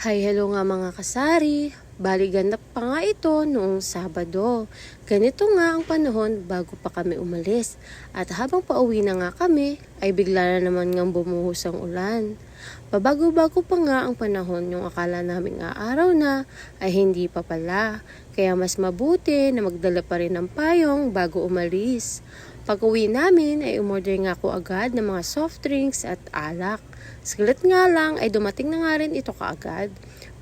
Hi, hello nga mga kasari. Bali ganap pa nga ito noong Sabado. Ganito nga ang panahon bago pa kami umalis. At habang pauwi na nga kami, ay bigla na naman ngang bumuhos ang ulan. Pabago-bago pa nga ang panahon yung akala namin nga araw na ay hindi pa pala. Kaya mas mabuti na magdala pa rin ng payong bago umalis. Pag uwi namin ay umorder nga ako agad ng mga soft drinks at alak. Saglit nga lang ay dumating na nga rin ito kaagad.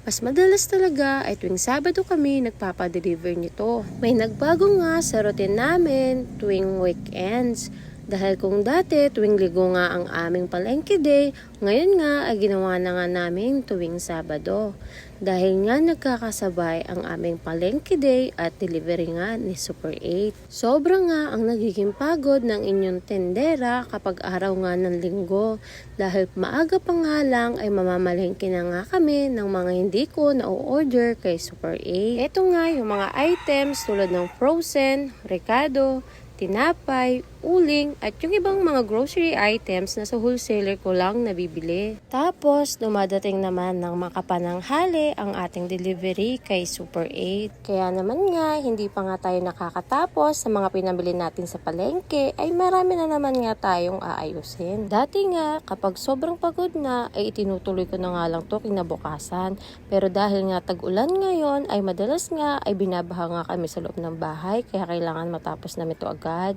Mas madalas talaga ay tuwing Sabado kami nagpapadeliver nito. May nagbago nga sa routine namin tuwing weekends. Dahil kung dati tuwing ligo nga ang aming palengke day, ngayon nga ay ginawa na nga namin tuwing Sabado. Dahil nga nagkakasabay ang aming palengke day at delivery nga ni Super 8. Sobrang nga ang nagiging pagod ng inyong tendera kapag araw nga ng linggo. Dahil maaga pa nga lang ay mamamalengke na nga kami ng mga hindi ko na-order kay Super 8. Ito nga yung mga items tulad ng frozen, recado, tinapay, uling, at yung ibang mga grocery items na sa wholesaler ko lang nabibili. Tapos, dumadating naman ng makapananghali ang ating delivery kay Super 8. Kaya naman nga, hindi pa nga tayo nakakatapos sa mga pinabili natin sa palengke, ay marami na naman nga tayong aayusin. Dati nga, kapag sobrang pagod na, ay itinutuloy ko na nga lang to kinabukasan. Pero dahil nga tag-ulan ngayon, ay madalas nga ay binabaha nga kami sa loob ng bahay, kaya kailangan matapos namin to agad. God.